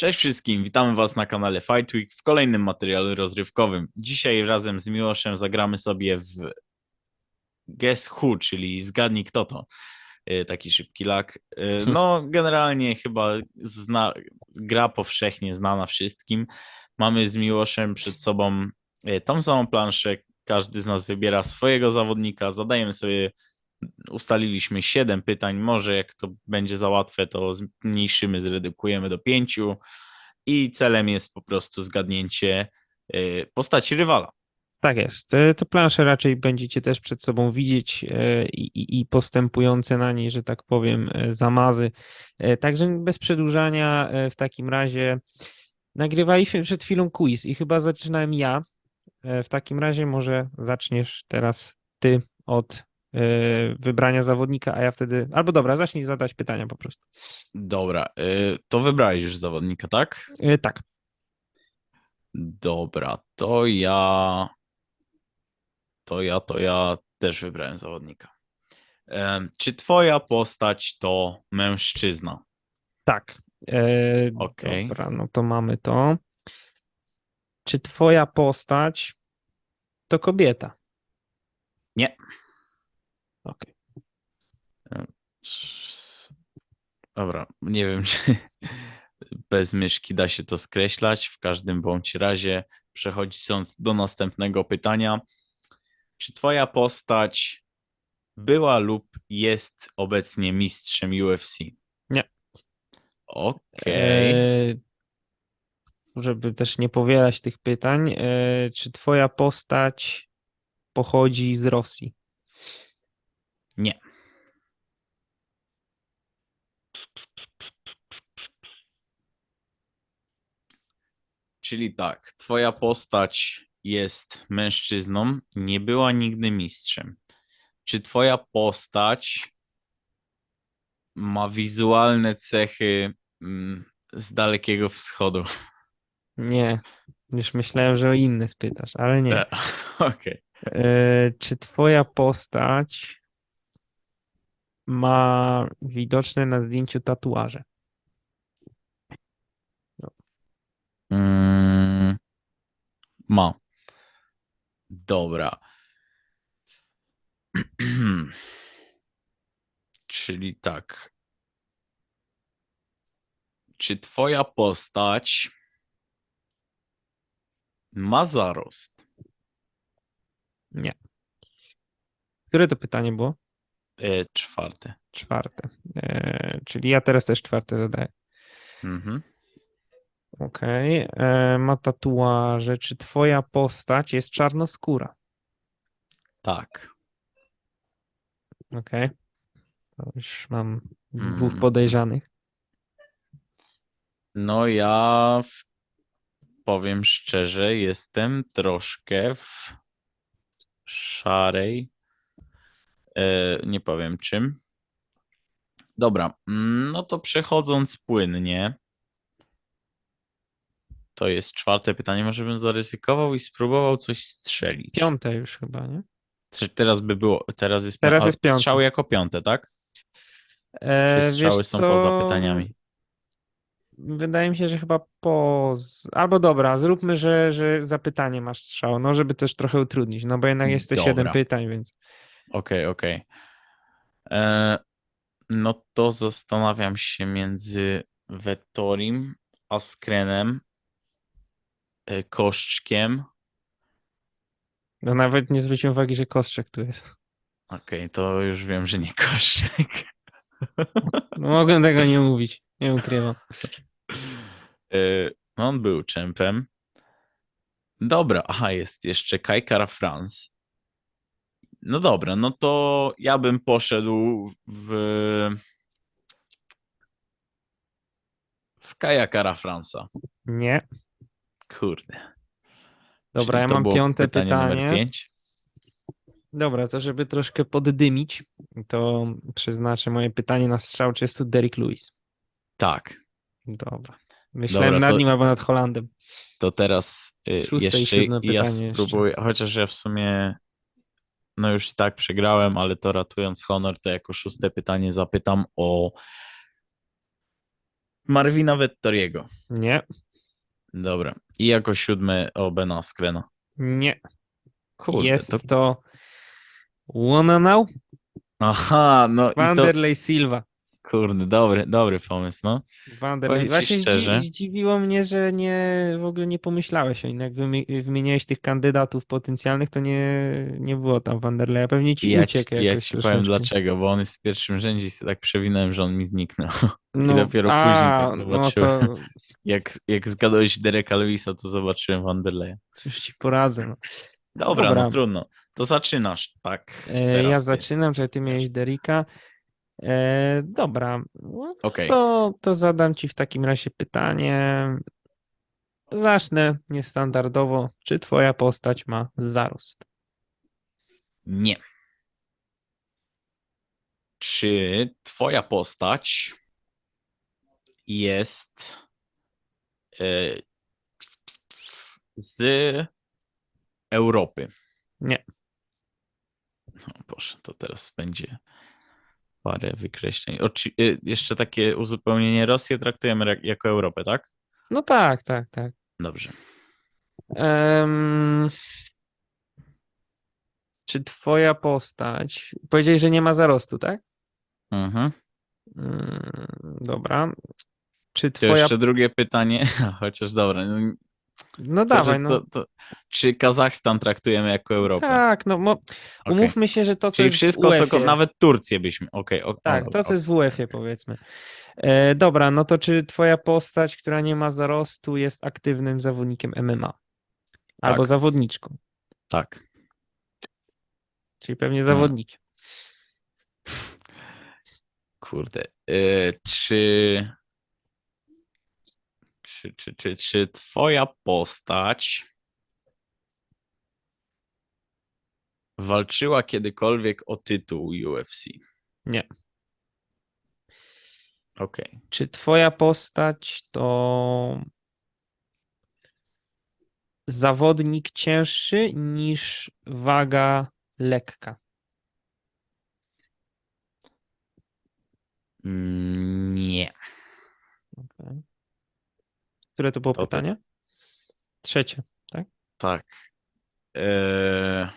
Cześć wszystkim, witamy Was na kanale Fight Week w kolejnym materiale rozrywkowym. Dzisiaj razem z Miłoszem zagramy sobie w Guess Who, czyli zgadnij kto to. Yy, Taki szybki lak. Yy, No, generalnie chyba zna, gra powszechnie znana wszystkim. Mamy z Miłoszem przed sobą yy, tą samą planszę. Każdy z nas wybiera swojego zawodnika. Zadajemy sobie, ustaliliśmy 7 pytań. Może jak to będzie za łatwe, to zmniejszymy, zredukujemy do 5. I celem jest po prostu zgadnięcie yy, postaci rywala. Tak jest. E, Te plansze raczej będziecie też przed sobą widzieć e, i, i- postępujące na niej, że tak powiem, zamazy. Także bez przedłużania, w takim razie nagrywaliśmy przed chwilą quiz i chyba zaczynałem ja. W takim razie może zaczniesz teraz ty od wybrania zawodnika, a ja wtedy. Albo dobra, zacznij zadać pytania po prostu. Dobra, yy, to wybrałeś już zawodnika, tak? E, Tak. Dobra, to ja. To ja, to ja też wybrałem zawodnika. Czy twoja postać to mężczyzna? Tak. E, Okej. Dobra, no to mamy to. Czy twoja postać to kobieta? Nie. Okej. Sz- Dobra, nie wiem, czy bez myszki da się to skreślać. W każdym bądź razie, przechodząc do następnego pytania. Czy twoja postać była lub jest obecnie mistrzem UFC? Nie. Okej. E, żeby też nie powielać tych pytań, e, czy twoja postać pochodzi z Rosji? Nie. Czyli tak, twoja postać jest mężczyzną, nie była nigdy mistrzem. Czy twoja postać ma wizualne cechy mm, z Dalekiego Wschodu? Nie. Już myślałem, że o inne spytasz, ale nie. Okej. E, Czy twoja postać ma widoczne na zdjęciu tatuaże? Mm, ma. Dobra. Czyli tak. Czy twoja postać ma zarost? Nie. Które to pytanie było? E, czwarte. Czwarte. E, czyli ja teraz też czwarte zadaję. Mhm. Okej. E, Ma tatuaże. Czy twoja postać jest czarnoskóra? Tak. Okej. To już mam dwóch Mm. podejrzanych. No ja w, powiem szczerze, jestem troszkę w szarej. E, nie powiem czym. Dobra, mm, no to przechodząc płynnie. To jest czwarte pytanie. Może bym zaryzykował i spróbował coś strzelić. Piąte już chyba, nie? Teraz by było, teraz jest, Teraz jest piąte. strzały jako piąte, tak? E, Czy strzały są co? poza pytaniami? Wydaje mi się, że chyba po. Albo dobra, zróbmy, że, że za pytanie masz strzał, no żeby też trochę utrudnić, no bo jednak jest te siedem pytań, więc. Okej, okej. E, No to zastanawiam się między Vettorim, Askrenem, e, Koszczkiem. No nawet nie zwróciłem uwagi, że Kostrzek tu jest. Okej, to już wiem, że nie Koszczek. No mogłem tego nie mówić, nie ukrywam. E, no On był czempem. Dobra, aha, jest jeszcze Kajkara France. No dobra, no to ja bym poszedł w w Kajakara Fransa. Nie. Kurde. Dobra, Czyli ja to mam piąte pytanie pytanie. pięć. Dobra, to żeby troszkę poddymić, to przeznaczę moje pytanie na strzał, czy jest tu Derek Lewis. Tak, Dobra. Myślałem Dobra, nad to- nim albo nad Holandem. to teraz y, Szóste i jeszcze siódme ja pytanie jeszcze. spróbuję, chociaż ja w sumie no już i tak przegrałem, ale to ratując honor, to jako szóste pytanie zapytam o Marvina Vettoriego. Nie, Dobra. I jako siódme o Bena Skrena. nie. Kurde, Jest to... to Wonanau Aha, no i to... Silva. Kurde, dobry, dobry pomysł, no. Ci Właśnie szczerze. zdziwi, zdziwiło mnie, że nie, w ogóle nie pomyślałeś o nim. Jak wymi- wymieniałeś tych kandydatów potencjalnych, to nie, nie było tam Wanderleja. Pewnie ci I ja ci, uciekł ja jakoś ci powiem dlaczego, bo on jest w pierwszym rzędzie i sobie tak przewinąłem, że on mi zniknął. No, dopiero a, później, jak no to zobaczyłem. Jak, jak zgadłeś Dereka Lewisa, to zobaczyłem Wanderleya. cóż ci poradzę. No. Dobra, Dobra. no trudno. To zaczynasz, tak. E, ja jest. zaczynam, że ty miałeś Derika. E, dobra, no Okej, to, to zadam ci w takim razie pytanie. Zacznę niestandardowo. Czy twoja postać ma zarost? nie. Czy twoja postać jest e, z Europy? Nie. No Boże, to teraz będzie parę wykreśleń. Oczy, y, jeszcze takie uzupełnienie. Rosję traktujemy jak- jako Europę, tak? No tak, tak, tak. Dobrze. Em, czy twoja postać. Powiedziałeś, że nie ma zarostu, tak? Mhm. Mm, dobra. Czy To twoja. jeszcze drugie pytanie, chociaż dobra. No, dawaj, no. to, to, czy Kazachstan traktujemy jako Europę? Tak, no mo... Umówmy się, że to, co Czyli jest w wszystko, co, ko- UEFA-ie. nawet Turcję byśmy. Okej, ok, Tak, to co jest w UEFA powiedzmy. E, dobra, no to czy twoja postać, która nie ma zarostu, jest aktywnym zawodnikiem MMA? Albo Tak. zawodniczką, Tak. czyli pewnie Hmm. zawodnikiem. Kurde. Y, czy, czy, czy, czy, czy twoja postać walczyła kiedykolwiek o tytuł UFC? Nie. Okej. Czy twoja postać to zawodnik cięższy niż waga lekka? Mm, Nie. Które to było To ty. pytanie? Trzecie. Tak. Eee...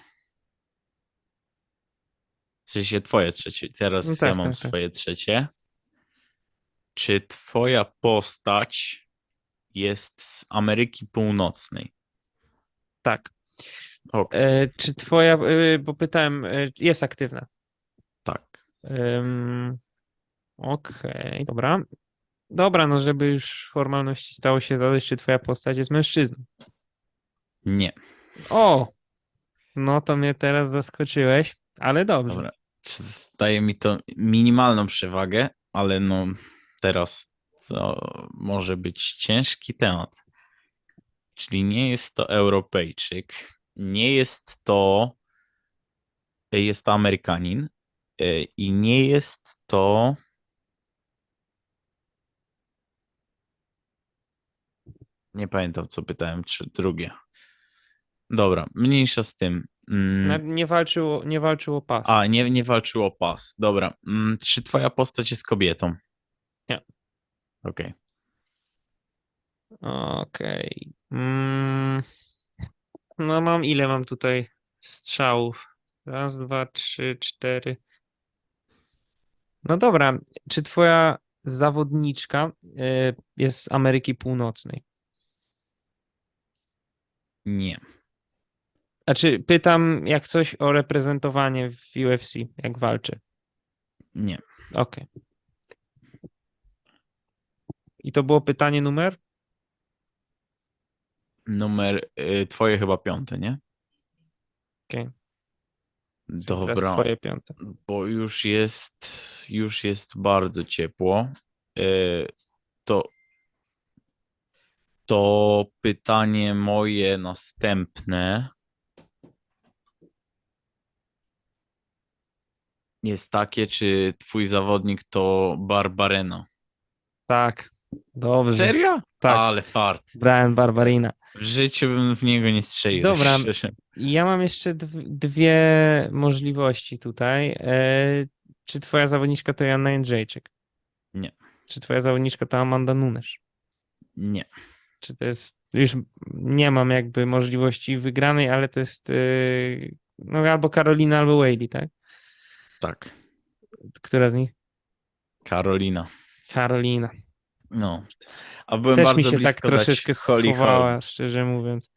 W sensie twoje trzecie. Teraz No ja tak, mam tak, tak. swoje trzecie. Czy twoja postać jest z Ameryki Północnej? Tak. Okej, E, czy twoja, e, bo pytałem, e, jest aktywna? tak. Ym, Okej, dobra. Dobra, no żeby już formalności stało się dodać, czy twoja postać jest mężczyzną. Nie. O! No to mnie teraz zaskoczyłeś, ale dobrze. Dobra. Daje mi to minimalną przewagę, ale no teraz to może być ciężki temat. Czyli nie jest to Europejczyk, nie jest to jest to Amerykanin e, i nie jest to nie pamiętam co pytałem, czy drugie. Dobra, mniejsza z tym. Mm, Nie walczył, nie walczył o pas. A, nie, nie walczył o pas. Dobra. Mm, Czy twoja postać jest kobietą? Nie. Okej. Okej. Mm, No mam, ile mam tutaj strzałów? Raz, dwa, trzy, cztery. No dobra, czy twoja zawodniczka y, jest z Ameryki Północnej? Nie. Znaczy, pytam jak coś o reprezentowanie w UFC, jak walczy. Nie. Okej. I to było pytanie numer? Numer y, twoje chyba piąte, nie? Okej. Teraz Dobra, twoje piąte. bo już jest już jest bardzo ciepło. Y, To to pytanie moje następne jest takie, czy twój zawodnik to Barbarena? Tak. Dobrze. Serio? Tak. Ale fart. Brian Barbarina. W życiu bym w niego nie strzelił. Dobra. Ja mam jeszcze dw- dwie możliwości tutaj. E, czy twoja zawodniczka to Joanna Jędrzejczyk? Nie. Czy twoja zawodniczka to Amanda Nunes? Nie. Czy to jest, już nie mam jakby możliwości wygranej, ale to jest yy, no albo Karolina, albo Whaley, tak? Tak. Która z nich? Karolina. Karolina. No. A byłem Też bardzo mi się blisko tak troszeczkę Holly schowała, szczerze mówiąc.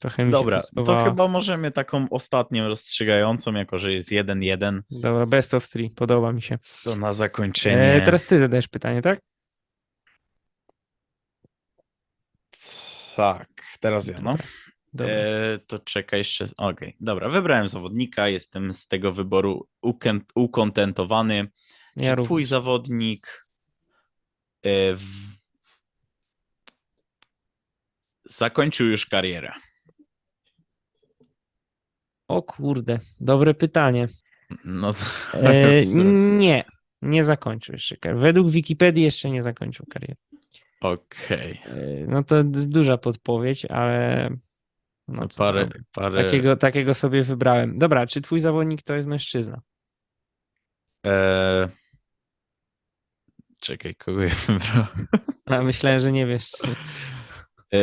Trochę mi Dobra, się to to chyba możemy taką ostatnią rozstrzygającą, jako że jest 1-1, Dobra, best of three, podoba mi się. to na zakończenie. E, teraz ty zadajesz pytanie, tak? Tak, teraz ja, no. Dobra. E, to czekaj jeszcze. Okej, dobra, wybrałem zawodnika, jestem z tego wyboru ukontentowany. Czy ja twój również. zawodnik e, w... zakończył już karierę? O kurde, dobre pytanie. No, E, nie, nie zakończył jeszcze kariery. Według Wikipedii jeszcze nie zakończył kariery. Okej. E, No to jest duża podpowiedź, ale no No parę, parę... Takiego, takiego sobie wybrałem. Dobra, czy twój zawodnik to jest mężczyzna? E... Czekaj, kogo ja wybrałem? A myślałem, że nie wiesz. czy- E...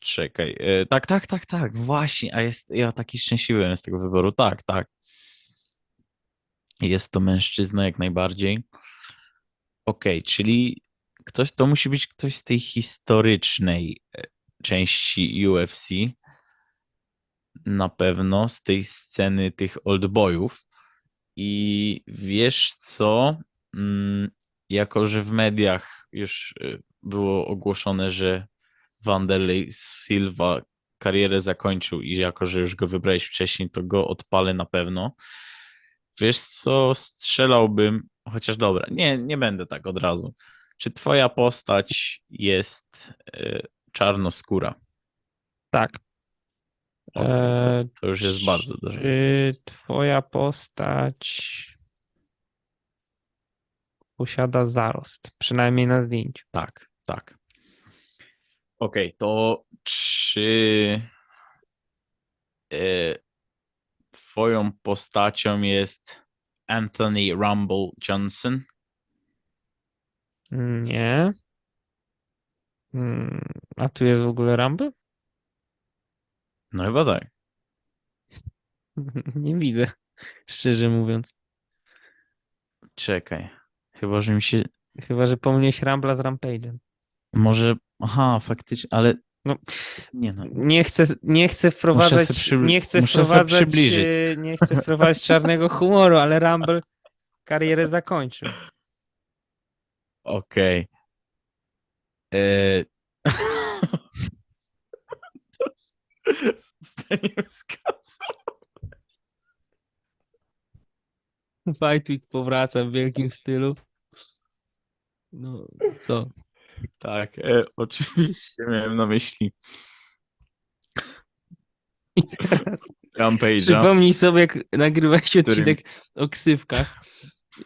Czekaj. E... Tak, tak, tak, tak. Właśnie. A jest. Ja taki szczęśliwy z tego wyboru. Tak, tak. Jest to mężczyzna jak najbardziej. Okej, czyli ktoś, to musi być ktoś z tej historycznej e, części UFC. Na pewno z tej sceny tych oldboyów. I wiesz co? Mm, jako, że w mediach już y, było ogłoszone, że Wanderlei Silva karierę zakończył i jako, że już go wybrałeś wcześniej, to go odpalę na pewno. Wiesz co? Strzelałbym, chociaż dobra, nie, nie będę tak od razu. Czy twoja postać jest y, czarnoskóra? Tak. Okej, E, to, to już jest bardzo dobrze. Czy twoja postać posiada zarost? Przynajmniej na zdjęciu. Tak, tak. Okej, to czy e, twoją postacią jest Anthony Rumble Johnson? Nie. Mm, A tu jest w ogóle Rumble? No chyba tak. Nie widzę, szczerze mówiąc. Czekaj. Chyba, że mi się. Chyba, że pomyliłeś Rumbla z Rampage'em. Może. Aha, faktycznie, ale. No. Nie no. Nie chcę, nie chcę wprowadzać, przybli- nie chcę wprowadzać, przybliżyć. e, nie chcę wprowadzać czarnego humoru, ale Rumble karierę zakończył. Okej. E, to z- Zostaniemy z kasą. Fight Week powraca w wielkim stylu. No, co? Tak, e, oczywiście miałem na myśli I teraz Rampage'a. przypomnij sobie, jak nagrywałeś Którym- odcinek o ksywkach.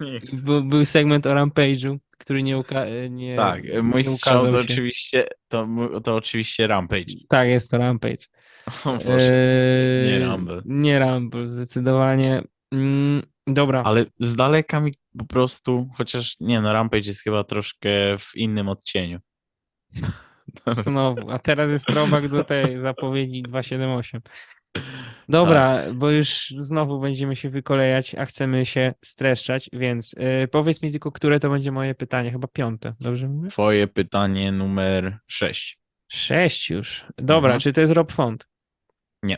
Nie I Był, był segment o Rampage'u, który nie, uka- nie Tak, e, mój nie strzał to ukazał się. oczywiście, to, mu- to oczywiście Rampage. Tak, jest to Rampage. O Boże. Eee, nie Rumble. Nie Rumble, zdecydowanie. Mm, dobra, Ale z daleka mi po prostu, chociaż nie no, Rampage jest chyba troszkę w innym odcieniu. znowu. A teraz jest throwback do tej zapowiedzi 278. Dobra, Tak. bo już znowu będziemy się wykolejać, a chcemy się streszczać, więc yy, powiedz mi tylko, które to będzie moje pytanie. Chyba piąte, dobrze mówię? Twoje pytanie numer 6. Sześć już. Dobra, Mhm. czy to jest Rob Font? Nie.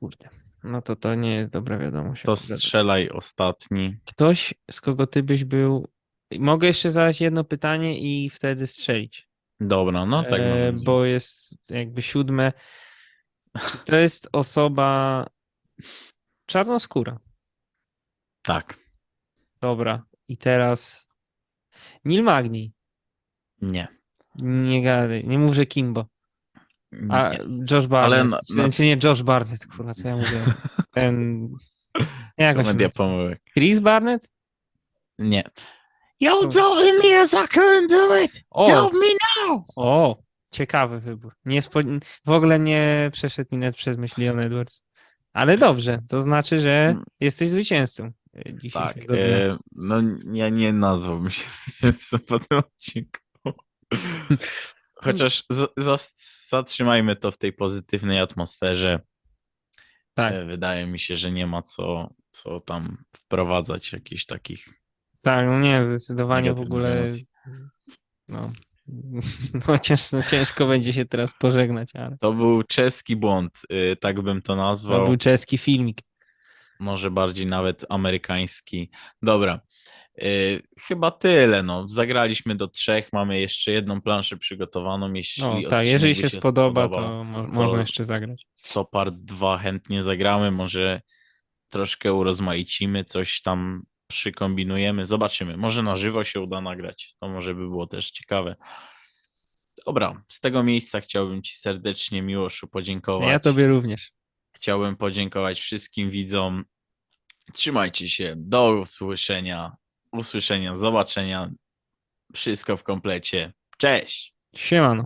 Kurde. No to to nie jest dobra wiadomość. To strzelaj ostatni. Ktoś, z kogo ty byś był. Mogę jeszcze zadać jedno pytanie i wtedy strzelić. Dobra, no tak e, bo jest jakby siódme. Czy to jest osoba czarnoskóra? Tak, Dobra. I teraz Neil Magni. nie. Nie gadaj, nie mów, że Kimbo. A nie. Josh Barnett. na- Czy- na- Czy nie Josh Barnett, kurwa, co ja mówię? Ten. Jak Komedia pomyłek. Chris Barnett? Nie. You told me as I couldn't do it. O! Tell me now. O, ciekawy wybór. Nie spo... W ogóle nie przeszedł mi net przez myśl Leon Edwards. Ale dobrze, to znaczy, że Mm. jesteś zwycięzcą. e, Tak, e, no ja nie nazwałbym się zwycięzcą po tym odcinku. Chociaż z, zas- zatrzymajmy to w tej pozytywnej atmosferze. Tak, E, Wydaje mi się, że nie ma co, co tam wprowadzać jakichś takich. tak, no nie, zdecydowanie w ogóle. emocji. No, chociaż no, ciężko będzie się teraz pożegnać, ale To był czeski błąd, y, tak bym to to nazwał. był czeski filmik. Może bardziej nawet amerykański. Dobra. Y, Chyba tyle. No. Zagraliśmy do trzech. Mamy jeszcze jedną planszę przygotowaną. Jeśli No tak, jeżeli by się spodoba, to mo- można jeszcze zagrać. to part 2 chętnie zagramy. Może troszkę urozmaicimy, coś tam przykombinujemy. Zobaczymy. Może na żywo się uda nagrać. To może by było też ciekawe. Dobra, z tego miejsca chciałbym Ci serdecznie, Miłoszu, podziękować. Ja tobie również. Chciałbym podziękować wszystkim widzom. Trzymajcie się. Do usłyszenia. Usłyszenia, zobaczenia. Wszystko w komplecie. Cześć! Siemano.